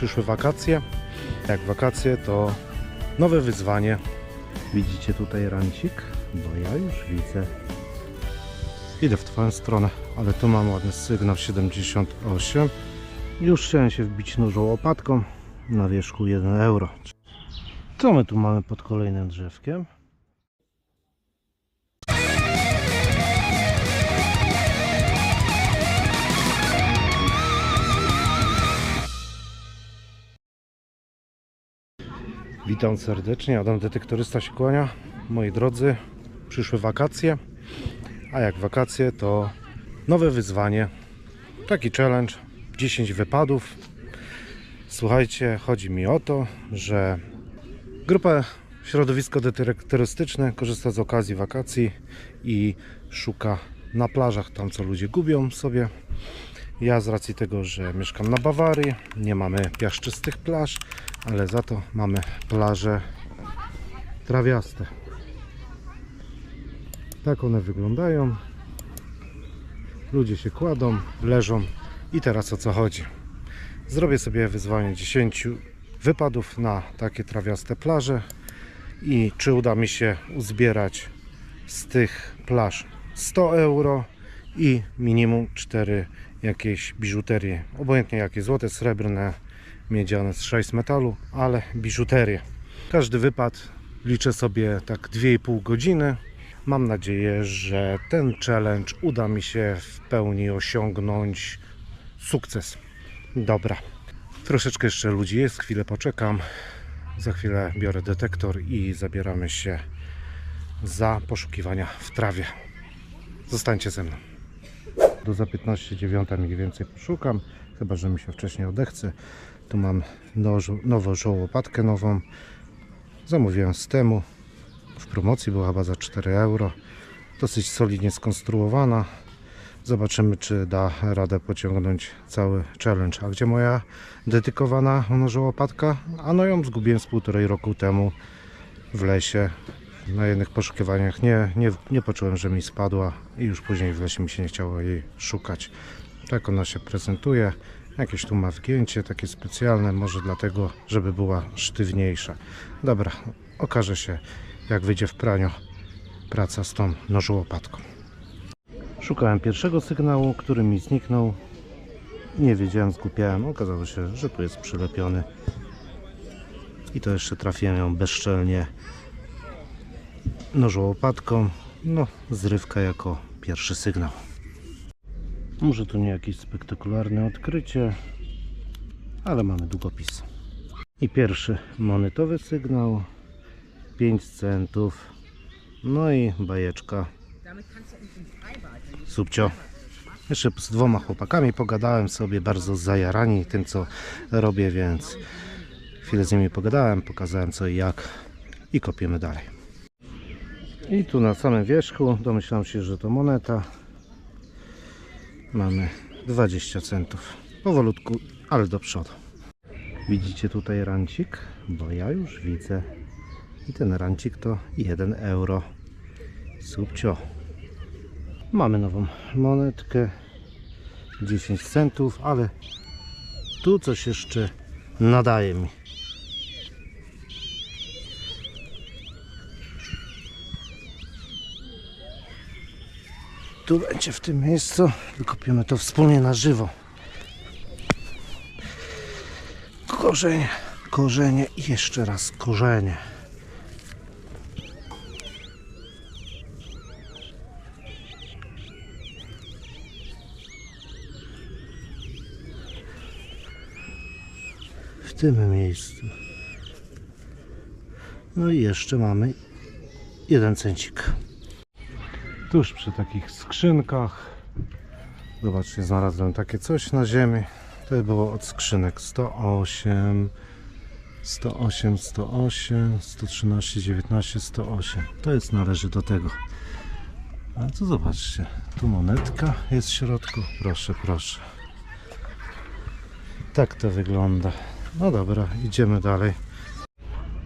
Przyszły wakacje. Jak wakacje, to nowe wyzwanie. Widzicie tutaj rancik? Bo ja już widzę. Idę w Twoją stronę, ale tu mam ładny sygnał 78. Już chciałem się wbić nożą łopatką na wierzchu 1 euro. Co my tu mamy pod kolejnym drzewkiem? Witam serdecznie, Adam Detektorysta się kłania. Moi drodzy, przyszły wakacje, a jak wakacje to nowe wyzwanie, taki challenge, 10 wypadów. Słuchajcie, chodzi mi o to, że grupa Środowisko Detektorystyczne korzysta z okazji wakacji i szuka na plażach tam, co ludzie gubią sobie. Ja z racji tego, że mieszkam na Bawarii, nie mamy piaszczystych plaż, ale za to mamy plaże trawiaste. Tak one wyglądają. Ludzie się kładą, leżą i teraz o co chodzi? Zrobię sobie wyzwanie 10 wypadów na takie trawiaste plaże i czy uda mi się uzbierać z tych plaż 100 euro i minimum 4 jakieś biżuterie, obojętnie jakie, złote, srebrne, miedziane z 6 metalu, ale biżuterię. Każdy wypad liczę sobie tak 2,5 godziny. Mam nadzieję, że ten challenge uda mi się w pełni osiągnąć sukces. Dobra, troszeczkę jeszcze ludzi jest, chwilę poczekam. Za chwilę biorę detektor i zabieramy się za poszukiwania w trawie. Zostańcie ze mną. Do za 15.09 mniej więcej poszukam, chyba że mi się wcześniej odechce. Tu mam nową żołopatkę nową. Zamówiłem z temu. W promocji była chyba za 4 euro. Dosyć solidnie skonstruowana. Zobaczymy, czy da radę pociągnąć cały challenge. A gdzie moja dedykowana nożołopatka? A no ją zgubiłem z półtorej roku temu w lesie. Na jednych poszukiwaniach nie, nie, nie poczułem, że mi spadła i już później w lesie mi się nie chciało jej szukać. Tak ona się prezentuje. Jakieś tu ma wgięcie takie specjalne, może dlatego, żeby była sztywniejsza. Dobra, okaże się jak wyjdzie w praniu praca z tą nożołopatką. Szukałem pierwszego sygnału, który mi zniknął. Nie wiedziałem, zgupiałem. Okazało się, że tu jest przylepiony. I to jeszcze trafiłem ją bezczelnie nożołopatką. No, zrywka jako pierwszy sygnał. Może to nie jakieś spektakularne odkrycie, ale mamy długopis. I pierwszy monetowy sygnał 5 centów. No i bajeczka Subcio. Jeszcze z dwoma chłopakami pogadałem sobie, bardzo zajarani tym co robię, więc chwilę z nimi pogadałem, pokazałem co i jak i kopiemy dalej. I tu na samym wierzchu domyślam się, że to moneta. Mamy 20 centów. Powolutku, ale do przodu. Widzicie tutaj rancik? Bo ja już widzę. I ten rancik to 1 euro. Subcio. Mamy nową monetkę 10 centów, ale tu coś jeszcze nadaje mi. Tu będzie w tym miejscu. Wykopimy to wspólnie na żywo. Korzenie, korzenie i jeszcze raz korzenie. w tym miejscu. No i jeszcze mamy jeden cencik. Tuż przy takich skrzynkach. Zobaczcie, znalazłem takie coś na ziemi. To było od skrzynek 108, 108, 108, 113, 19, 108. To jest należy do tego. A tu zobaczcie, tu monetka jest w środku. Proszę, proszę. Tak to wygląda. No dobra, idziemy dalej.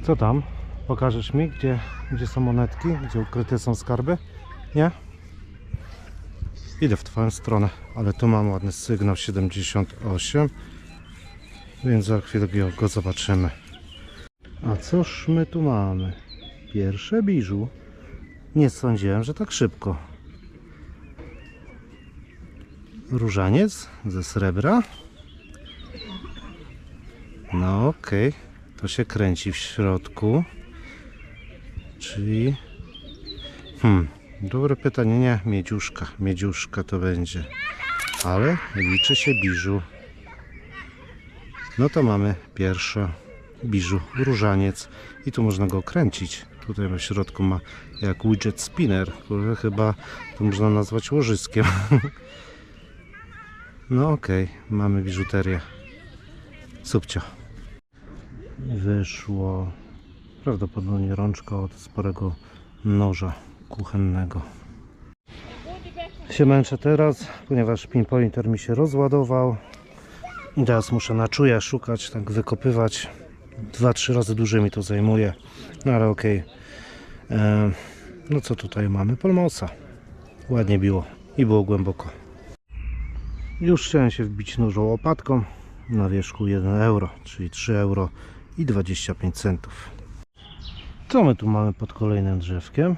Co tam? Pokażesz mi, gdzie, gdzie są monetki? Gdzie ukryte są skarby? Nie? Idę w Twoją stronę, ale tu mam ładny sygnał 78. więc za chwilę go- zobaczymy. A coż my tu mamy? Pierwsze biżu. Nie sądziłem, że tak szybko. Różaniec ze srebra. No okej, to się kręci w środku. Czyli... Hmm, dobre pytanie, nie, miedziuszka, miedziuszka to będzie. Ale liczy się biżu. No to mamy pierwsze biżu, różaniec i tu można go kręcić. Tutaj w środku ma jak widget spinner, który chyba to można nazwać łożyskiem. No okej, mamy biżuterię. Subcio. Wyszło prawdopodobnie rączka od sporego noża kuchennego. Się męczę teraz, ponieważ pinpointer mi się rozładował. I teraz muszę na czuje szukać, tak wykopywać. Dwa, trzy razy dłużej mi to zajmuje. No ale okej. E, No co tutaj mamy? Polmosa. Ładnie biło i było głęboko. Już chciałem się wbić nóżą łopatką na wierzchu 1 euro, czyli 3 euro i 25 centów. Co my tu mamy pod kolejnym drzewkiem?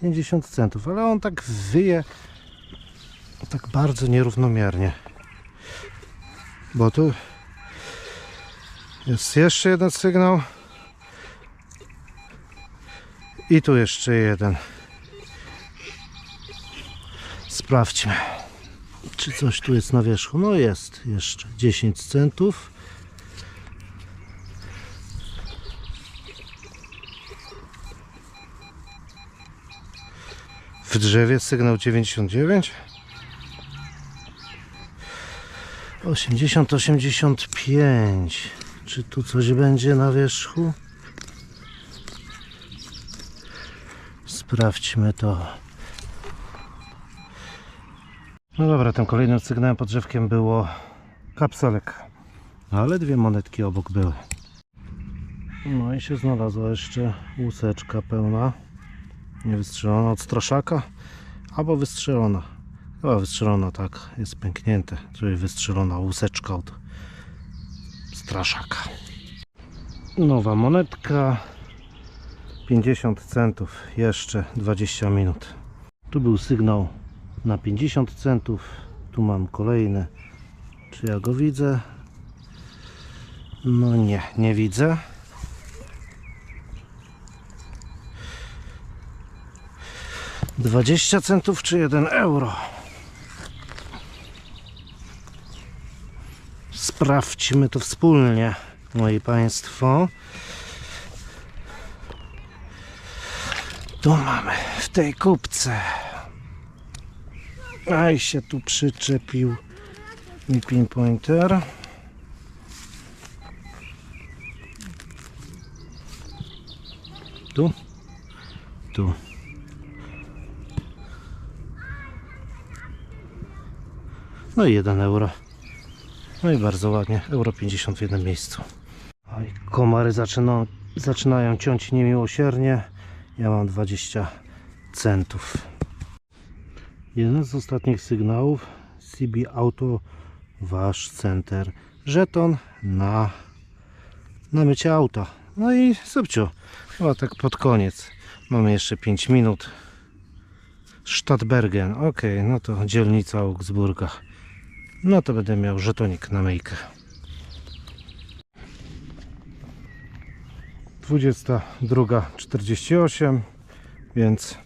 50 centów, ale on tak wyje tak bardzo nierównomiernie. Bo tu jest jeszcze jeden sygnał i tu jeszcze jeden. Sprawdźmy, czy coś tu jest na wierzchu. No jest jeszcze 10 centów. W drzewie sygnał 99. 80, 85. Czy tu coś będzie na wierzchu? Sprawdźmy to. No dobra, tym kolejnym sygnałem pod drzewkiem było kapselek. Ale dwie monetki obok były. No i się znalazła jeszcze łuseczka pełna. Nie wystrzelona od straszaka, albo wystrzelona. Chyba wystrzelona, tak. Jest pęknięte, czyli wystrzelona łuseczka od straszaka. Nowa monetka. 50 centów. Jeszcze 20 minut. Tu był sygnał na 50 centów. Tu mam kolejny. Czy ja go widzę? No nie, nie widzę. Dwadzieścia centów czy jeden euro? Sprawdźmy to wspólnie, moi Państwo. Tu mamy w tej kupce. Aj się tu przyczepił mi pinpointer. Tu? Tu. No i 1 euro. No i bardzo ładnie. Euro 50 w jednym miejscu. Oj, komary zaczynają ciąć niemiłosiernie. Ja mam 20 centów. Jeden z ostatnich sygnałów CB Auto Wash Center. Żeton na, na mycie auta. No i subcio. Chyba tak pod koniec. Mamy jeszcze 5 minut. Stadtbergen. Ok, no to dzielnica Augsburga. No to będę miał żetonik na myjkę. 22.48 więc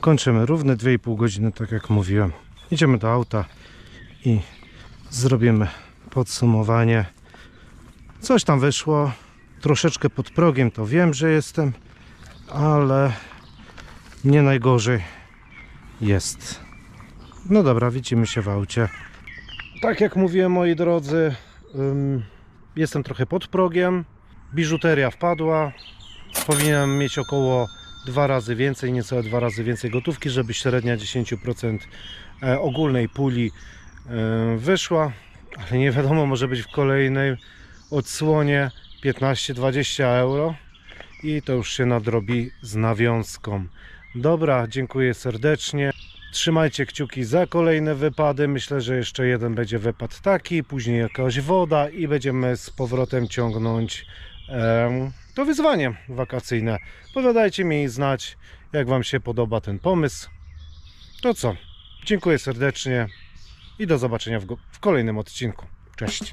kończymy równe 2,5 godziny, tak jak mówiłem. Idziemy do auta i zrobimy podsumowanie. Coś tam wyszło, troszeczkę pod progiem, to wiem, że jestem, ale nie najgorzej jest. No dobra, widzimy się w aucie. Tak jak mówiłem, moi drodzy, jestem trochę pod progiem. Biżuteria wpadła. Powinienem mieć około dwa razy więcej, niecałe dwa razy więcej gotówki, żeby średnia 10% e, ogólnej puli e, wyszła. Ale nie wiadomo, może być w kolejnej odsłonie 15-20 euro i to już się nadrobi z nawiązką. Dobra, dziękuję serdecznie. Trzymajcie kciuki za kolejne wypady. Myślę, że jeszcze jeden będzie wypad taki, później jakaś woda i będziemy z powrotem ciągnąć to wyzwanie wakacyjne. Powiadajcie mi znać, jak Wam się podoba ten pomysł. To co? Dziękuję serdecznie i do zobaczenia w, w kolejnym odcinku. Cześć.